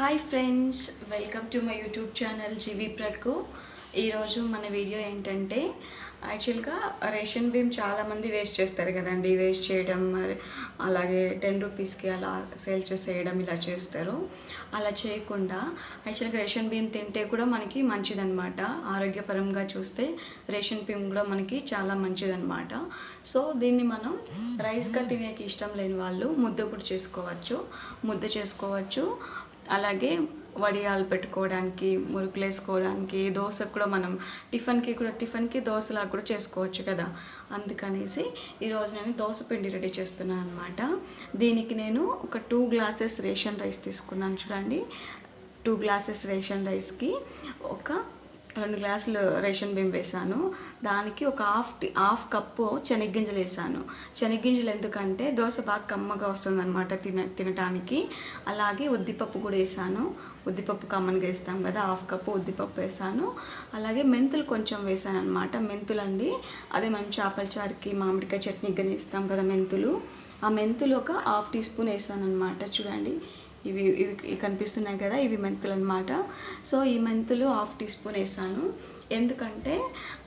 Hi friends welcome to my YouTube channel జీవి ప్రకు ఈరోజు మన వీడియో ఏంటంటే యాక్చువల్గా రేషన్ బియ్యం చాలామంది వేస్ట్ చేస్తారు కదండి. వేస్ట్ చేయడం అలాగే టెన్ రూపీస్కి అలా సేల్ చేసేయడం ఇలా చేస్తారు. అలా చేయకుండా యాక్చువల్గా రేషన్ బియ్యం తింటే కూడా మనకి మంచిదన్నమాట. ఆరోగ్యపరంగా చూస్తే రేషన్ బియ్యం కూడా మనకి చాలా మంచిదన్నమాట. సో దీన్ని మనం రైస్గా తినేకి ఇష్టం లేని వాళ్ళు ముద్ద కూడా చేసుకోవచ్చు. ముద్ద చేసుకోవచ్చు. అలాగే వడియాలు పెట్టుకోవడానికి మురుకులు వేసుకోవడానికి దోశకు కూడా మనం టిఫిన్కి కూడా టిఫిన్కి దోశలా కూడా చేసుకోవచ్చు కదా. అందుకనేసి ఈరోజు నేను దోశ పిండి రెడీ చేస్తున్నాను అనమాట దీనికి నేను ఒక టూ గ్లాసెస్ రేషన్ రైస్ తీసుకున్నాను చూడండి. టూ గ్లాసెస్ రేషన్ రైస్కి ఒక రెండు గ్లాసులు రేషన్ బియ్యం వేసాను దానికి ఒక హాఫ్ టీ హాఫ్ కప్పు శనగ్గింజలు వేసాను శనగ్గింజలు ఎందుకంటే దోశ బాగా కమ్మగా వస్తుందన్నమాట తిన తినటానికి. అలాగే ఉద్దిపప్పు కూడా వేసాను ఉద్దిపప్పు కమ్మనిగా వేస్తాం కదా హాఫ్ కప్పు ఉద్దిపప్పు వేసాను అలాగే మెంతులు కొంచెం వేసాను అనమాట మెంతులు అండి అదే మనం చేపల చారుకి మామిడికాయ చట్నీ కానీ వేస్తాం కదా మెంతులు. ఆ మెంతులు ఒక హాఫ్ టీ స్పూన్ వేసాను అనమాట చూడండి. ఇవి ఇవి కనిపిస్తున్నాయి కదా ఇవి మెంతులు అనమాట సో ఈ మెంతులు హాఫ్ టీ స్పూన్ వేసాను. ఎందుకంటే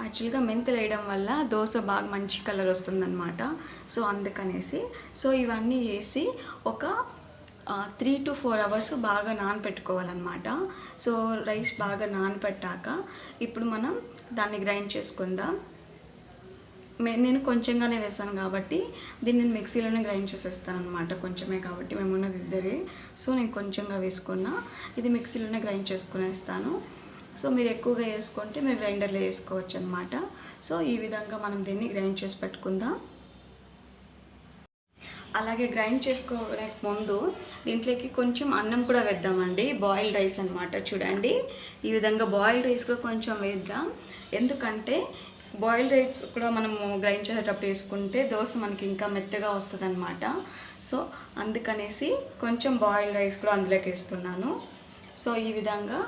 యాక్చువల్గా మెంతులు వేయడం వల్ల దోశ బాగా మంచి కలర్ వస్తుందన్నమాట. సో అందుకనేసి. సో ఇవన్నీ వేసి ఒక త్రీ టు ఫోర్ అవర్స్ బాగా నానపెట్టుకోవాలన్నమాట. సో రైస్ బాగా నానపెట్టాక ఇప్పుడు మనం దాన్ని గ్రైండ్ చేసుకుందాం. నేను కొంచెంగానే వేసాను కాబట్టి దీన్ని నేను మిక్సీలోనే గ్రైండ్ చేసేస్తాను అనమాట కొంచెమే కాబట్టి మేము ఉన్నది ఇద్దరే. సో నేను కొంచెంగా వేసుకున్నా. ఇది మిక్సీలోనే గ్రైండ్ చేసుకునేస్తాను సో మీరు ఎక్కువగా వేసుకుంటే మీరు గ్రైండర్లో వేసుకోవచ్చు అనమాట సో ఈ విధంగా మనం దీన్ని గ్రైండ్ చేసి పెట్టుకుందాం. అలాగే గ్రైండ్ చేసుకోవడానికి ముందు దీంట్లోకి కొంచెం అన్నం కూడా వేద్దామండి. బాయిల్డ్ రైస్ అనమాట చూడండి. ఈ విధంగా బాయిల్డ్ రైస్ కూడా కొంచెం వేద్దాం. ఎందుకంటే బాయిల్డ్ రైస్ కూడా మనము గ్రైండ్ చేసేటప్పుడు వేసుకుంటే దోశ మనకి ఇంకా మెత్తగా వస్తుంది అనమాట సో అందుకనేసి కొంచెం బాయిల్డ్ రైస్ కూడా అందులోకి వేస్తున్నాను. సో ఈ విధంగా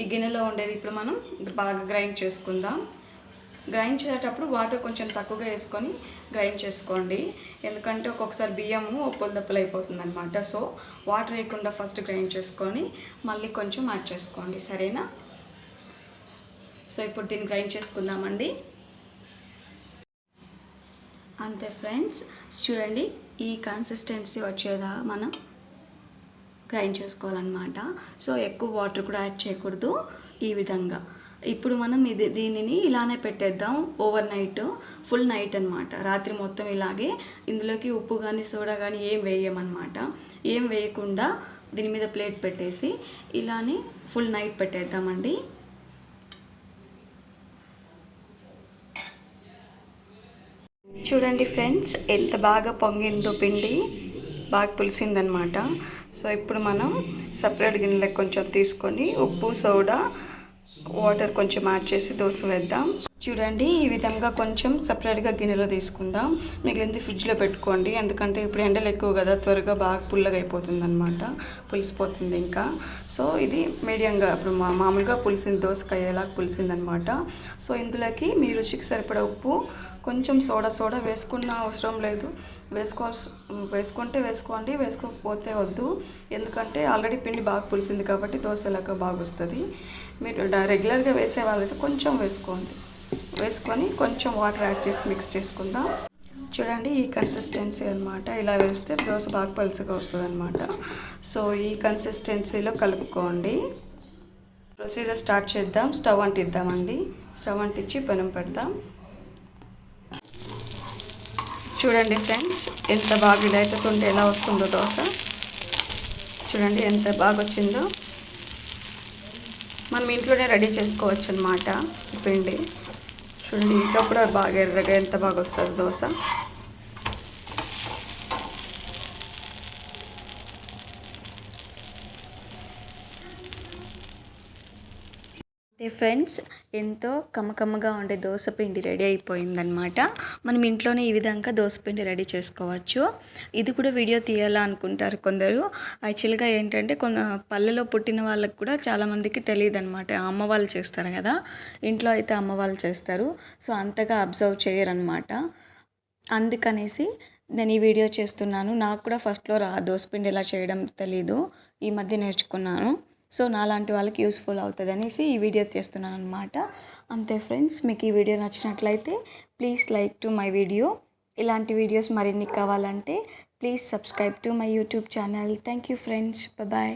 ఈ గిన్నెలో ఉండేది ఇప్పుడు మనం బాగా గ్రైండ్ చేసుకుందాం. గ్రైండ్ చేసేటప్పుడు వాటర్ కొంచెం తక్కువగా వేసుకొని గ్రైండ్ చేసుకోండి. ఎందుకంటే ఒక్కొక్కసారి బియ్యము ఒప్పులు దప్పులు అయిపోతుంది అనమాట సో వాటర్ వేయకుండా ఫస్ట్ గ్రైండ్ చేసుకొని మళ్ళీ కొంచెం యాడ్ చేసుకోండి. సరేనా? సో ఇప్పుడు దీన్ని గ్రైండ్ చేసుకుందామండి. అంతే ఫ్రెండ్స్. చూడండి ఈ కన్సిస్టెన్సీ వచ్చేదా మనం గ్రైండ్ చేసుకోవాలన్నమాట. సో ఎక్కువ వాటర్ కూడా యాడ్ చేయకూడదు ఈ విధంగా. ఇప్పుడు మనం ఇది దీనిని ఇలానే పెట్టేద్దాం ఓవర్ నైట్ ఫుల్ నైట్ అనమాట రాత్రి మొత్తం ఇలాగే ఇందులోకి ఉప్పు కానీ సోడా కానీ ఏం వేయమన్నమాట. ఏం వేయకుండా దీని మీద ప్లేట్ పెట్టేసి ఇలానే ఫుల్ నైట్ పెట్టేద్దామండి. చూడండి ఫ్రెండ్స్ ఎంత బాగా పొంగిందో పిండి బాగా పులిసిందనమాట. సో ఇప్పుడు మనం సపరేట్ గిన్నెలకు కొంచెం తీసుకొని ఉప్పు సోడా వాటర్ కొంచెం యాడ్ చేసి దోశ వేద్దాం. చూడండి ఈ విధంగా కొంచెం సపరేట్గా గిన్నెలో తీసుకుందాం. మిగిలింది ఫ్రిడ్జ్లో పెట్టుకోండి. ఎందుకంటే ఇప్పుడు ఎండలు ఎక్కువ కదా త్వరగా బాగా పుల్లగా అయిపోతుంది అనమాట పులిసిపోతుంది ఇంకా. సో ఇది మీడియంగా ఇప్పుడు మా మామూలుగా పులిసింది దోసకాయ ఎలా పులిసిందనమాట సో ఇందులోకి మీ రుచికి సరిపడా ఉప్పు కొంచెం సోడా సోడా వేసుకున్న అవసరం లేదు. వేసుకోవాల్సి వేసుకుంటే వేసుకోండి వేసుకోకపోతే వద్దు. ఎందుకంటే ఆల్రెడీ పిండి బాగా పులిసింది కాబట్టి దోశ ఎలాగ బాగా వస్తుంది మీరు రెగ్యులర్గా వేసే వాళ్ళైతే కొంచెం వేసుకోండి. వేసుకొని కొంచెం వాటర్ యాడ్ చేసి మిక్స్ చేసుకుందాం. చూడండి ఈ కన్సిస్టెన్సీ అనమాట ఇలా వేస్తే దోశ బాగా పలుసుగా వస్తుంది అనమాట సో ఈ కన్సిస్టెన్సీలో కలుపుకోండి. ప్రొసీజర్ స్టార్ట్ చేద్దాం. స్టవ్ అంటిద్దామండి. స్టవ్ అంటించి పెనం పెడదాం. చూడండి ఫ్రెండ్స్ ఎంత బాగా ఇదైతుంటే ఎలా వస్తుందో దోశ. చూడండి ఎంత బాగా వచ్చిందో. మనం ఇంట్లోనే రెడీ చేసుకోవచ్చు అనమాట పిండి. చూడండి ఇంకా కూడా బాగా ఎర్రగా ఎంత బాగా వస్తుంది దోశ? అయితే ఫ్రెండ్స్ ఎంతో కమకమ్మగా ఉండే దోసపిండి రెడీ అయిపోయిందనమాట మనం ఇంట్లోనే ఈ విధంగా దోసపిండి రెడీ చేసుకోవచ్చు. ఇది కూడా వీడియో తీయాలా అనుకుంటారు కొందరు. యాక్చువల్గా ఏంటంటే కొంత పల్లెలో పుట్టిన వాళ్ళకి కూడా చాలామందికి తెలియదు అనమాట అమ్మ వాళ్ళు చేస్తారు కదా ఇంట్లో అయితే అమ్మ వాళ్ళు చేస్తారు. సో అంతగా అబ్జర్వ్ చేయరనమాట అందుకనేసి నేను ఈ వీడియో చేస్తున్నాను. నాకు కూడా ఫస్ట్లో రా దోసపిండి ఎలా చేయడం తెలీదు. ఈ మధ్య నేర్చుకున్నాను. సో నాలాంటి వాళ్ళకి యూస్ఫుల్ అవుతుంది అనేసి ఈ వీడియో తీస్తున్నాను అనమాట అంతే ఫ్రెండ్స్ మీకు ఈ వీడియో నచ్చినట్లయితే please like to my video. ఇలాంటి వీడియోస్ మరిన్ని కావాలంటే please subscribe to my YouTube channel. Thank you friends bye.